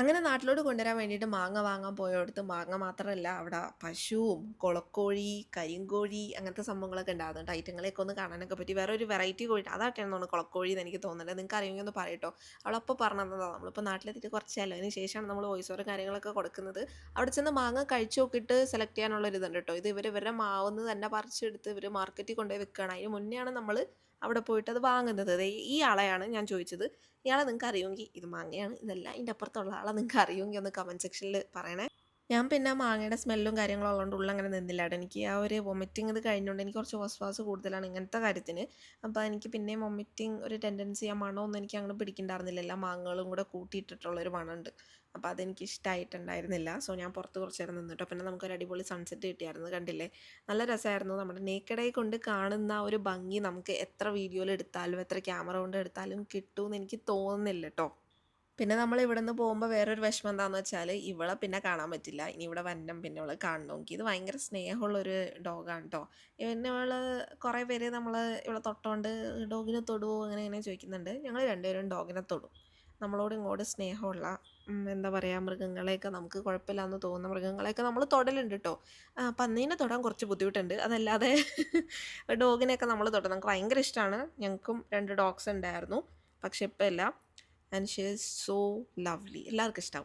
അങ്ങനെ നാട്ടിലോട്ട് കൊണ്ടുവരാൻ വേണ്ടിയിട്ട് മാങ്ങ വാങ്ങാൻ പോയടുത്ത് മാങ്ങ മാത്രമല്ല അവിടെ പശുവും കുളക്കോഴി കരിങ്കോഴി അങ്ങനത്തെ സംഭവങ്ങളൊക്കെ ഉണ്ടാകുന്നുണ്ട് ഐറ്റങ്ങളെയൊക്കെ ഒന്ന് കാണാനൊക്കെ പറ്റി. വേറെ ഒരു വെറൈറ്റി കോഴി അതായിട്ടാണ് തോന്നുന്നു കുളക്കോഴി എന്ന് എനിക്ക് തോന്നുന്നത് നിങ്ങൾക്ക് അറിയുമെങ്കിൽ ഒന്ന് പറയട്ടോ. അവളപ്പോൾ പറഞ്ഞതാണ് നമ്മളിപ്പോൾ നാട്ടിലെത്തിയിട്ട് കുറച്ചല്ല? അതിന് ശേഷമാണ് നമ്മൾ വോയിസ് ഓവർ കാര്യങ്ങളൊക്കെ കൊടുക്കുന്നത്. അവിടെ ചെന്ന് മാങ്ങ കഴിച്ചു നോക്കിയിട്ട് സെലക്ട് ചെയ്യാനുള്ള ഒരു ഇതുണ്ട് കേട്ടോ. ഇത് ഇവർ ഇവരുടെ മാവെന്ന് തന്നെ പറിച്ചെടുത്ത് ഇവർ മാർക്കറ്റിൽ കൊണ്ടുപോയി വെക്കുകയാണ് അതിന് മുന്നെയാണ് നമ്മൾ അവിടെ പോയിട്ട് അത് വാങ്ങുന്നത്. ഈ ആളെയാണ് ഞാൻ ചോദിച്ചത്. ഇയാളെ നിങ്ങൾക്ക് അറിയുമെങ്കിൽ ഇത് മാങ്ങയാണ്. ഇതല്ല ഇതിന്റെ അപ്പുറത്തുള്ള ആളെ നിങ്ങൾക്ക് അറിയുമെങ്കിൽ ഒന്ന് കമന്റ് സെക്ഷനിൽ പറയണേ. ഞാൻ പിന്നെ മാങ്ങയുടെ സ്മെല്ലും കാര്യങ്ങളും ഉള്ളതുകൊണ്ട് ഉള്ളങ്ങനെ നിന്നില്ല കേട്ടോ എനിക്ക് ആ ഒരു വൊമിറ്റിംഗ് ഇത് കഴിഞ്ഞുകൊണ്ട് എനിക്ക് കുറച്ച് വസ്വാസ് കൂടുതലാണ് ഇങ്ങനത്തെ കാര്യത്തിന്. അപ്പോൾ എനിക്ക് പിന്നെ വൊമിറ്റിംഗ് ഒരു ടെൻഡൻസി ആ മണമൊന്നും എനിക്ക് അങ്ങനെ പിടിക്കണ്ടായിരുന്നില്ല. എല്ലാ മാങ്ങകളും കൂടെ കൂട്ടിയിട്ടിട്ടുള്ളൊരു മണമുണ്ട്. അപ്പോൾ അതെനിക്ക് ഇഷ്ടമായിട്ടുണ്ടായിരുന്നില്ല സോ ഞാൻ പുറത്ത് കുറച്ച് നേരം നിന്നിട്ടോ. പിന്നെ നമുക്കൊരു അടിപൊളി സൺസെറ്റ് കിട്ടിയായിരുന്നു കണ്ടില്ലേ? നല്ല രസമായിരുന്നു. നമ്മുടെ നേക്കഡായി കൊണ്ട് കാണുന്ന ഒരു ഭംഗി നമുക്ക് എത്ര വീഡിയോയിൽ എടുത്താലും എത്ര ക്യാമറ കൊണ്ട് എടുത്താലും കിട്ടുമെന്ന് എനിക്ക് തോന്നുന്നില്ല കേട്ടോ പിന്നെ നമ്മൾ ഇവിടെ നിന്ന് പോകുമ്പോൾ വേറൊരു വിഷമം എന്താണെന്ന് വെച്ചാൽ ഇവളെ പിന്നെ കാണാൻ പറ്റില്ല. ഇനി ഇവിടെ വന്നം പിന്നെ ഇവളെ കാണണമെങ്കിൽ ഇത് ഭയങ്കര സ്നേഹമുള്ളൊരു ഡോഗാണ് കേട്ടോ പിന്നെ ഇവൾ കുറേ പേര് നമ്മൾ ഇവളെ തൊട്ടോണ്ട് ഡോഗിനെ തൊടുവോ അങ്ങനെ ഇങ്ങനെ ചോദിക്കുന്നുണ്ട്. ഞങ്ങൾ രണ്ടുപേരും ഡോഗിനെ തൊടും നമ്മളോട് ഇങ്ങോട്ട് സ്നേഹമുള്ള എന്താ പറയുക മൃഗങ്ങളെയൊക്കെ നമുക്ക് കുഴപ്പമില്ലാന്ന് തോന്നുന്ന മൃഗങ്ങളെയൊക്കെ നമ്മൾ തൊടലുണ്ട് കേട്ടോ പന്നീനെ തൊടാൻ കുറച്ച് ബുദ്ധിമുട്ടുണ്ട്. അതല്ലാതെ ഡോഗിനെയൊക്കെ നമ്മൾ തൊടും നമുക്ക് ഭയങ്കര ഇഷ്ടമാണ് ഞങ്ങൾക്കും രണ്ട് ഡോഗ്സ് ഉണ്ടായിരുന്നു. പക്ഷെ ഇപ്പം ഇല്ല and she is so lovely. எல்லாருக்கும் இஷ்டம்